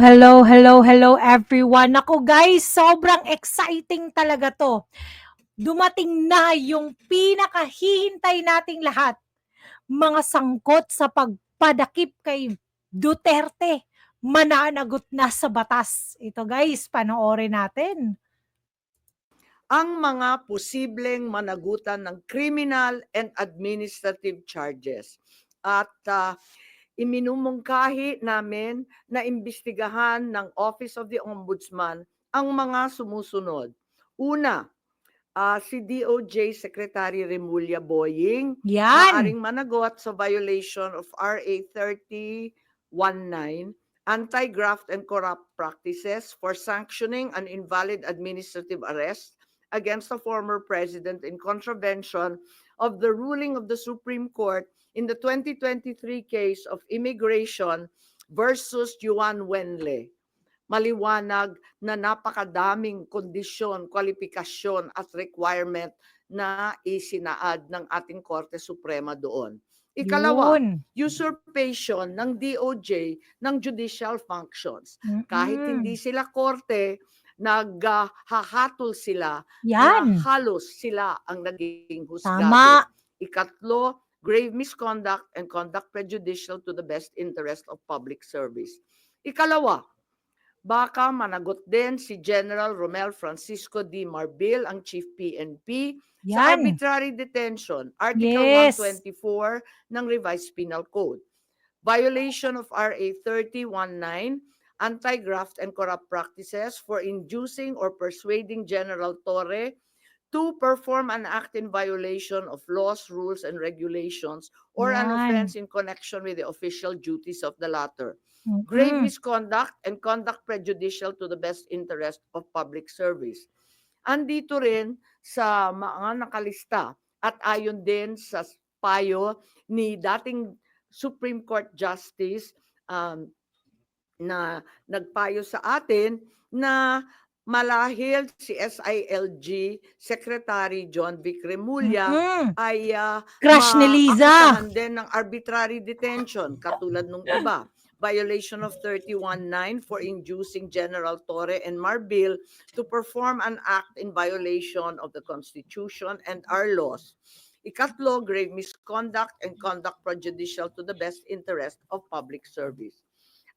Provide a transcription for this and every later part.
hello, hello, hello everyone. Ako guys, sobrang exciting talaga to. Dumating na yung pinakahihintay nating lahat. Mga sangkot sa pagpadakip kay Duterte. Mananagot na sa batas. Ito guys, panoorin natin. ang mga posibleng managutan ng criminal and administrative charges. At ah, iminumungkahi namin na imbestigahan ng Office of the Ombudsman ang mga sumusunod. Una, ah, si DOJ Secretary Remulla Boying Yan. maaring managot sa violation of RA 3019 anti-graft and corrupt practices for sanctioning an invalid administrative arrest against a former president in contravention of the ruling of the Supreme Court in the 2023 case of immigration versus Juan Wenle. Maliwanag na napakadaming kondisyon, kwalifikasyon at requirement na isinaad ng ating Korte Suprema doon. Ikalawa, Yun. usurpation ng DOJ ng judicial functions. Kahit Mm-mm. hindi sila korte, naghahatol sila Yan. na halos sila ang naging husgado. Tama. Ikatlo, grave misconduct and conduct prejudicial to the best interest of public service. Ikalawa, baka managot din si General Romel Francisco D. Marbil, ang Chief PNP, sa Yan. arbitrary detention, Article Yes. 124 ng Revised Penal Code. Violation of RA 3019, anti-graft and corrupt practices for inducing or persuading General Torre to perform an act in violation of laws, rules, and regulations or an Yan. offense in connection with the official duties of the latter grave Mm-mm. misconduct and conduct prejudicial to the best interest of public service. Andito rin sa mga nakalista at ayon din sa payo ni dating Supreme Court Justice um, na nagpayo sa atin na malahil si SILG Secretary John Vic Remulla Mm-mm. ay ah, Crush ni Liza. din ng arbitrary detention katulad nung iba. Violation of 31.9 for inducing General Torre and Marbil to perform an act in violation of the Constitution and our laws. Ikatlo, grave misconduct and conduct prejudicial to the best interest of public service.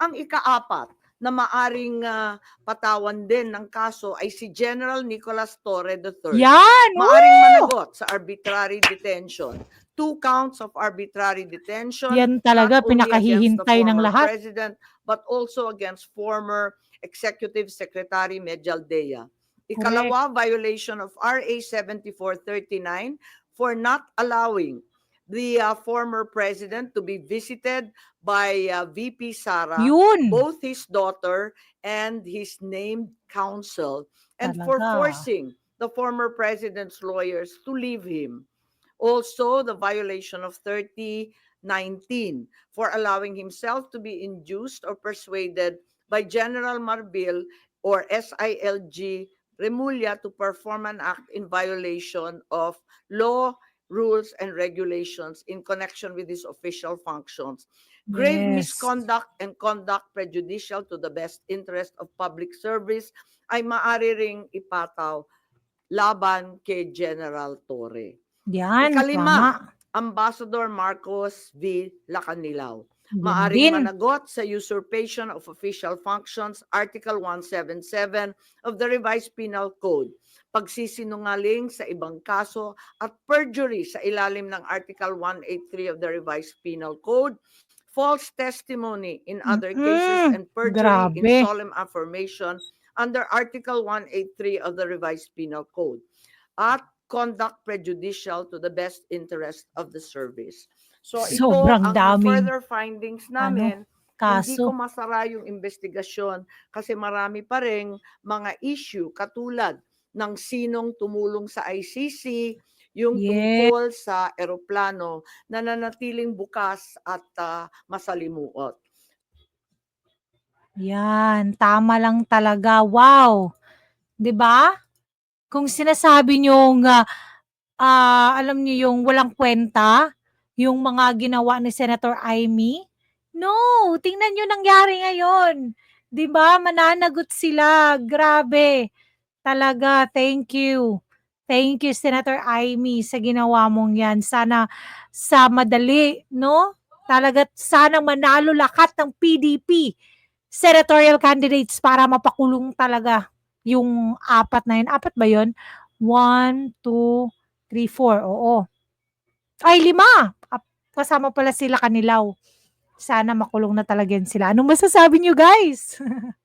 Ang ikaapat na maaring ah, patawan din ng kaso ay si General Nicolas Torre III Yan. maaring Woo! managot sa arbitrary detention. Two counts of arbitrary detention. Yan talaga pinakahihintay ng lahat. President, but also against former Executive Secretary Medialdea. Ikalawa, violation of RA 7439 for not allowing the uh, former president to be visited by uh, VP Sara Yun. both his daughter and his named counsel and for Talaga. forcing the former president's lawyers to leave him. Also, the violation of 3019 for allowing himself to be induced or persuaded by General Marbil or SILG Remulla to perform an act in violation of law, rules, and regulations in connection with his official functions grave Yes. misconduct and conduct prejudicial to the best interest of public service ay maaari ring ipataw laban kay General Torre. Yan. Ikalima, tama. Ambassador Marcos V. Lacanilao. Maaring din. managot sa usurpation of official functions, Article 177 of the Revised Penal Code, pagsisinungaling sa ibang kaso at perjury sa ilalim ng Article 183 of the Revised Penal Code, false testimony in other cases Mm-mm. and perjury Grabe. in solemn affirmation under Article 183 of the Revised Penal Code, at conduct prejudicial to the best interest of the service. So ito Sobrang ang daming, further findings namin. Hindi ko Kaso. masara yung investigasyon kasi marami pa rin mga issue katulad ng sinong tumulong sa ICC, yung Yes. tungkol sa eroplano na nanatiling bukas at ah, masalimuot. Yan. Tama lang talaga. Wow. 'Di ba? Kung sinasabi niyong, ah, ah, alam niyo yung walang kwenta, yung mga ginawa ni Senator Amy, no, tingnan niyo nangyari ngayon. 'Di ba, mananagot sila, grabe. Talaga, thank you. Thank you Senator Amy sa ginawa mong 'yan. Sana sa madali 'no, talaga't sana manalo lahat ng PDP senatorial candidates para mapakulong talaga yung apat na yun. Apat ba yun? 1, 2, 3, 4, oo. Ay 5, ap kasama pala sila Kanilaw. Sana makulong na talaga sila. Anong masasabi niyo guys?